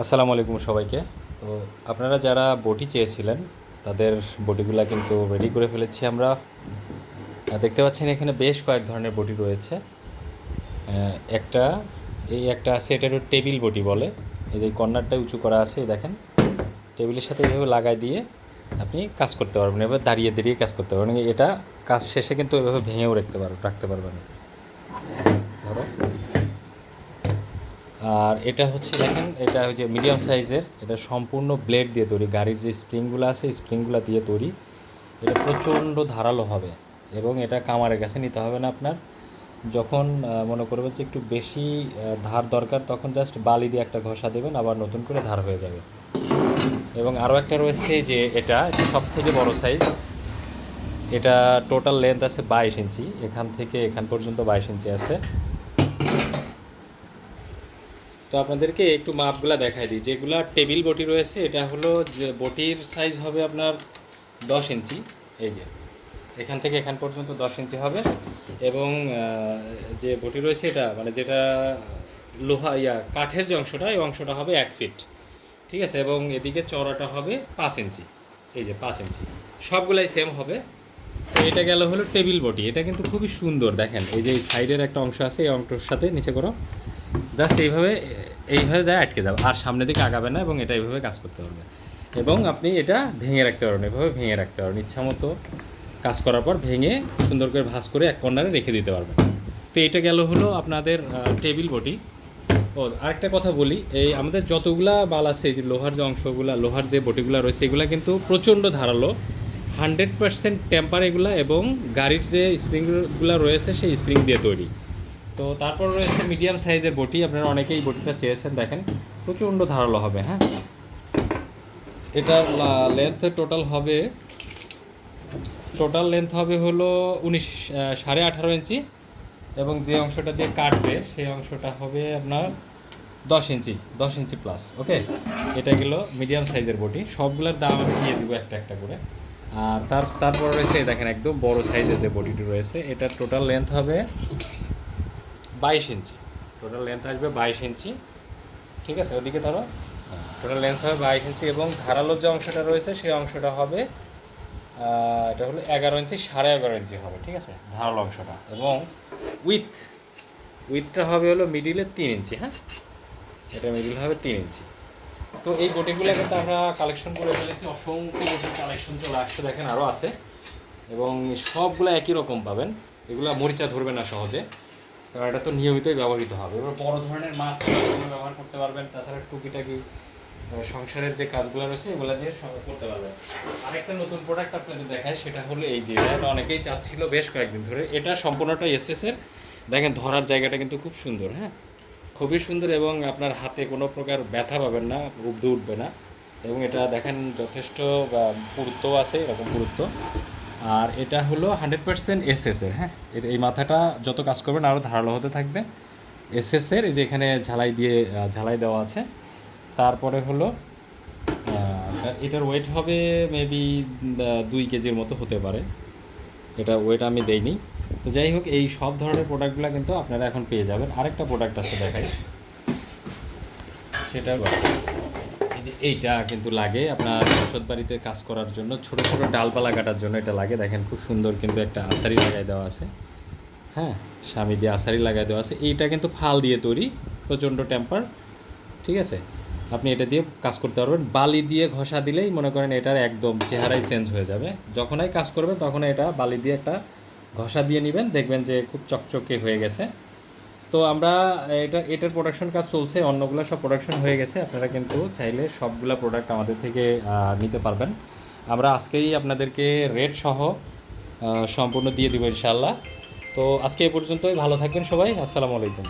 আসসালামু আলাইকুম সবাইকে। তো আপনারা যারা বটি চেয়েছিলেন, তাদের বটিগুলো কিন্তু রেডি করে ফেলেছি আমরা। দেখতে পাচ্ছেন এখানে বেশ কয়েক ধরনের বটি রয়েছে। একটা, এই একটা আছে, এটা টেবিল বটি বলে। এই যে কর্নারটা উঁচু করা আছে দেখেন। টেবিলের সাথে এইভাবে লাগাই দিয়ে আপনি কাজ করতে পারবেন এবার দাঁড়িয়ে দাঁড়িয়ে কাজ করতে পারবেন। এটা কাজ শেষে কিন্তু এভাবে ভেঙেও রাখতে পারবেন রাখতে পারবেন। ধরো। আর এটা হচ্ছে দেখেন, এটা যে মিডিয়াম সাইজের এটা সম্পূর্ণ ব্লেড দিয়ে তৈরি। গাড়ির যে স্প্রিংগুলো আছে স্প্রিংগুলো দিয়ে তৈরি। এটা প্রচণ্ড ধারালো হবে এবং এটা কামারের কাছে নিতে হবে না আপনার। যখন মনে করবেন যে একটু বেশি ধার দরকার, তখন জাস্ট বালি দিয়ে একটা ঘষা দেবেন, আবার নতুন করে ধার হয়ে যাবে। এবং আরও একটা রয়েছে যে এটা সব থেকে বড় সাইজ এটা টোটাল লেন্থ আছে বাইশ ইঞ্চি। এখান থেকে এখান পর্যন্ত বাইশ ইঞ্চি আছে। তো আপনাদেরকে একটু মাপগুলা দেখাই দিই। যেগুলা টেবিল বটি রয়েছে, এটা হলো যে বটির সাইজ হবে আপনার দশ ইঞ্চি। এই যে, এখান থেকে এখান পর্যন্ত দশ ইঞ্চি হবে এবং যে বটি রয়েছে এটা মানে যেটা লোহা, ইয়া, কাঠের যে অংশটা, এই অংশটা হবে এক ফিট। ঠিক আছে? এবং এদিকে চওড়াটা হবে পাঁচ ইঞ্চি। এই যে, পাঁচ ইঞ্চি। সবগুলাই সেম হবে। তো এটা গেল হলো টেবিল বটি। এটা কিন্তু খুবই সুন্দর, দেখেন। এই যে সাইডের একটা অংশ আছে, এই অংশটার সাথে নিচে করো। জাস্ট এইভাবে এইভাবে যায় আটকে যাবে। আর সামনের দিকে আগাবে না এবং এটা এইভাবে কাজ করতে পারবে এবং আপনি এটা ভেঙে রাখতে পারবেন এভাবে ভেঙে রাখতে পারবেন ইচ্ছা মতো কাজ করার পর ভেঙে সুন্দর করে ভাঁজ করে এক কর্নারে রেখে দিতে পারবেন। তো এটা গেল হলো আপনাদের টেবিল বটি ও, আরেকটা কথা বলি। এই আমাদের যতগুলা বাল আছে যে লোহার যে অংশগুলা, লোহার যে বটিগুলো রয়েছে, এগুলা কিন্তু প্রচণ্ড ধারালো। হান্ড্রেড পার্সেন্ট টেম্পার এগুলা এবং গাড়ির যে স্প্রিংগুলো রয়েছে, সেই স্প্রিং দিয়ে তৈরি। তো তারপর রয়েছে মিডিয়াম সাইজের বটি। আপনারা অনেকেই বটিটা চেয়েছেন, দেখেন। প্রচণ্ড ধারালো হবে হ্যাঁ? এটা লেন্থ টোটাল হবে টোটাল লেন্থ হবে হলো উনিশ সাড়ে আঠারো ইঞ্চি এবং যে অংশটা দিয়ে কাটবে, সেই অংশটা হবে আপনার দশ ইঞ্চি দশ ইঞ্চি প্লাস ওকে এটা গেলো মিডিয়াম সাইজের বটি। সবগুলোর দাম আমি দিয়ে দিব একটা একটা করে। আর তার, তারপর রয়েছে দেখেন, একদম বড় সাইজের যে বডিটি রয়েছে এটা টোটাল লেন্থ হবে বাইশ ইঞ্চি। টোটাল লেন্থ আসবে বাইশ ইঞ্চি। ঠিক আছে, ওদিকে ধরো। টোটাল লেন্থ হবে বাইশ ইঞ্চি এবং ধারালো যে অংশটা রয়েছে, সেই অংশটা হবে এটা হলো এগারো ইঞ্চি, সাড়ে এগারো ইঞ্চি হবে, ঠিক আছে? ধারালো অংশটা। এবং উইথ উইথটা হবে হলো মিডিলে তিন ইঞ্চি হ্যাঁ? এটা মিডিল হবে তিন ইঞ্চি। তো এই বটিগুলো কিন্তু আমরা কালেকশন করে ফেলেছি, অসংখ্য বটির কালেকশন চলে আসছে, দেখেন আরও আছে। এবং সবগুলো একই রকম পাবেন। এগুলো মরিচা ধরবে না সহজে। কারণ এটা তো নিয়মিতই ব্যবহৃত হবে। এবার বড় ধরনের মাছ ব্যবহার করতে পারবেন তাছাড়া টুকিটাকি সংসারের যে কাজগুলো রয়েছে এগুলো দিয়ে করতে পারবেন। আরেকটা নতুন প্রোডাক্ট আপনাদের দেখায় সেটা হলো এই যে এটা অনেকেই চাচ্ছিল বেশ কয়েকদিন ধরে। এটা সম্পূর্ণটা এসএস এর। দেখেন ধরার জায়গাটা কিন্তু খুব সুন্দর হ্যাঁ? খুবই সুন্দর এবং আপনার হাতে কোনো প্রকার ব্যথা পাবেন না উবদে উঠবে না। এবং এটা দেখেন যথেষ্ট বা, পুরুত্ব আছে এরকম পুরুত্ব। আর এটা হলো হান্ড্রেড পার্সেন্ট এসএস এর হ্যাঁ? এর- এই মাথাটা যত কাজ করবেন আরও ধারালো হতে থাকবে। এসএস এর, এই যে এখানে ঝালাই দিয়ে ঝালাই দেওয়া আছে। তারপরে হলো এটার ওয়েট হবে মেবি দুই কেজির মতো হতে পারে। এটা ওয়েট আমি দেইনি। তো যাই হোক, এই সব ধরনের প্রোডাক্টগুলো কিন্তু আপনারা এখন পেয়ে যাবেন। আরেকটা প্রোডাক্ট আছে দেখাই। সেটা এইটা কিন্তু লাগে আপনার ওষুধ বাড়িতে কাজ করার জন্য। ছোট ছোট ডালপালা কাটার জন্য এটা লাগে। দেখেন খুব সুন্দর কিন্তু একটা আসারি লাগাই দেওয়া আছে। হ্যাঁ স্বামী দিয়ে আসারি লাগাই দেওয়া আছে। এইটা কিন্তু ফাল দিয়ে তৈরি, প্রচণ্ড টেম্পার ঠিক আছে? আপনি এটা দিয়ে কাজ করতে পারবেন। বালি দিয়ে ঘষা দিলেই মনে করেন এটার একদম চেহারাই চেঞ্জ হয়ে যাবে। যখনই কাজ করবেন তখন এটা বালি দিয়ে একটা ঘষা দিয়ে নেবেন। দেখবেন যে খুব চকচকে হয়ে গেছে। তো আমরা, এটা, এটার প্রোডাকশন কাজ চলছে, অন্যগুলো সব প্রোডাকশন হয়ে গেছে। আপনারা কিন্তু চাইলে সবগুলা প্রোডাক্ট আমাদের থেকে নিতে পারবেন। আমরা আজকেই আপনাদেরকে রেট সহ সম্পূর্ণ দিয়ে দিব ইনশাল্লাহ তো আজকে এ পর্যন্তই, ভালো থাকবেন সবাই। আসসালামু আলাইকুম।